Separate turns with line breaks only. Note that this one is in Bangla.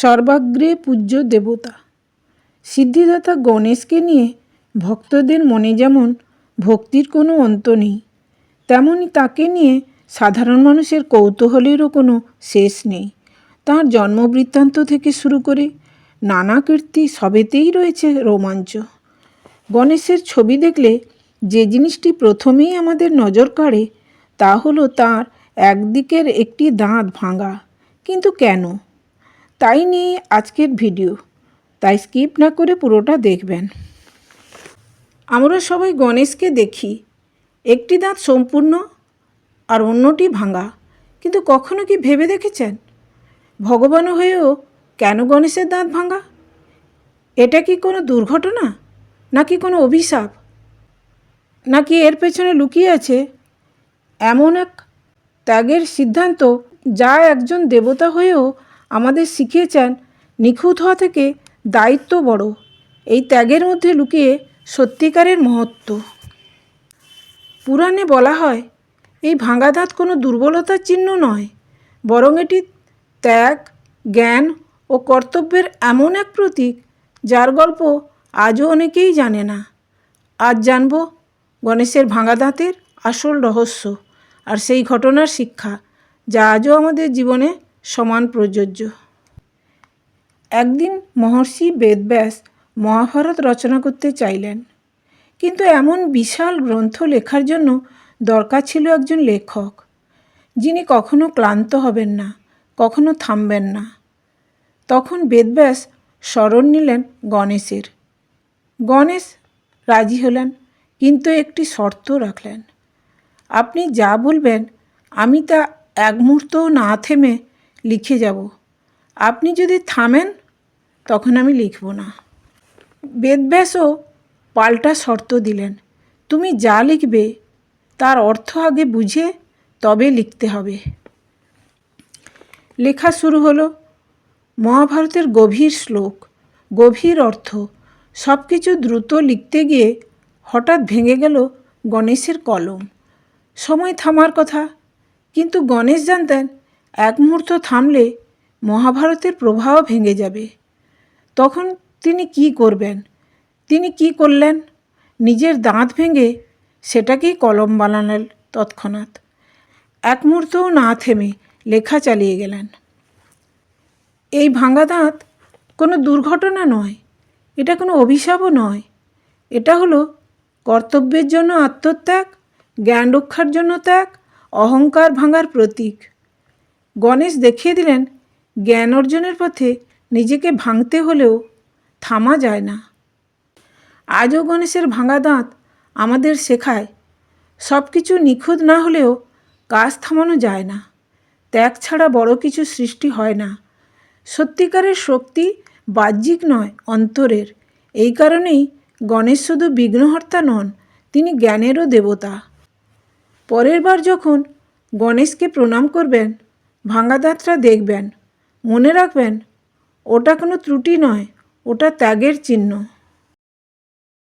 সর্বাগ্রে পূজ্য দেবতা। সিদ্ধিদাতা গণেশকে নিয়ে ভক্তদের মনে যেমন ভক্তির কোনো অন্ত নেই, তেমনি তাকে নিয়ে সাধারণ মানুষের কৌতূহলেরও কোনো শেষ নেই। তার জন্মবৃত্তান্ত থেকে শুরু করে নানা কীর্তি সবেতেই রয়েছে রোমাঞ্চ। গণেশের ছবি দেখলে যে জিনিসটি প্রথমেই আমাদের নজর কাড়ে, তা হলো তার একদিকের একটি দাঁত ভাঙা। কিন্তু কেন? তাই নিয়ে আজকের ভিডিও। তাই স্কিপ না করে পুরোটা দেখবেন। আমরা সবাই গণেশকে দেখি। একটি দাঁত সম্পূর্ণ আর অন্যটি ভাঙা। কিন্তু কখনো কি ভেবে দেখেছেন? ভগবান হয়েও কেন গণেশের দাঁত ভাঙা? এটা কি কোনো দুর্ঘটনা? নাকি কোনো অভিশাপ? নাকি এর পেছনে লুকিয়ে আছে এমন এক ত্যাগের সিদ্ধান্ত যা একজন দেবতা হয়েও আমাদের শিখিয়েছেন, নিখুঁত হওয়া থেকে দায়িত্ব বড়। এই ত্যাগের মধ্যে লুকিয়ে সত্যিকারের মহত্ব। পুরাণে বলা হয়, এই ভাঙা দাঁত কোনো দুর্বলতার চিহ্ন নয়, বরং এটি ত্যাগ, জ্ঞান ও কর্তব্যের এমন এক প্রতীক, যার গল্প আজও অনেকেই জানে না। আজ জানব গণেশের ভাঙা দাঁতের আসল রহস্য আর সেই ঘটনার শিক্ষা, যা আজও আমাদের জীবনে সমান প্রযোজ্য। একদিন মহর্ষি বেদব্যাস মহাভারত রচনা করতে চাইলেন। কিন্তু এমন বিশাল গ্রন্থ লেখার জন্য দরকার ছিল একজন লেখক, যিনি কখনো ক্লান্ত হবেন না, কখনো থামবেন না। তখন বেদব্যাস স্মরণ নিলেন গণেশের। গণেশ রাজি হলেন, কিন্তু একটি শর্ত রাখলেন। আপনি যা বলবেন, আমি তা এক মুহূর্তও না থেমে লিখে যাব। আপনি যদি থামেন, তখন আমি লিখব না। বেদব্যাসও পাল্টা শর্ত দিলেন। তুমি যা লিখবে, তার অর্থ আগে বুঝে তবে লিখতে হবে। লেখা শুরু হলো, মহাভারতের গভীর শ্লোক, গভীর অর্থ। সব কিছু দ্রুত লিখতে গিয়ে হঠাৎ ভেঙে গেল গণেশের কলম। সময় থামার কথা, কিন্তু গণেশ জানতেন এক মুহূর্ত থামলে মহাভারতের প্রবাহ ভেঙে যাবে। তখন তিনি কি করবেন? তিনি কি করলেন? নিজের দাঁত ভেঙে সেটাকেই কলম বানালেন তৎক্ষণাৎ। এক মুহূর্তও না থেমে লেখা চালিয়ে গেলেন। এই ভাঙা দাঁত কোনো দুর্ঘটনা নয়, এটা কোনো অভিশাপও নয়। এটা হলো কর্তব্যের জন্য আত্মত্যাগ, জ্ঞান রক্ষার জন্য ত্যাগ, অহংকার ভাঙার প্রতীক। গণেশ দেখিয়ে দিলেন, জ্ঞান অর্জনের পথে নিজেকে ভাঙতে হলেও থামা যায় না। আজও গণেশের ভাঙা দাঁত আমাদের শেখায় সব কিছু নিখুঁত না হলেও কাজ থামানো যায় না। ত্যাগ ছাড়া বড় কিছু সৃষ্টি হয় না। সত্যিকারের শক্তি বাহ্যিক নয়, অন্তরের। এই কারণেই গণেশ শুধু বিঘ্নহর্তা নন, তিনি জ্ঞানেরও দেবতা। পরের বার যখন গণেশকে প্রণাম করবেন ভাঙা দাঁতটা দেখবেন মনে রাখবেন ওটা কোনো ত্রুটি নয় ওটা ত্যাগের চিহ্ন।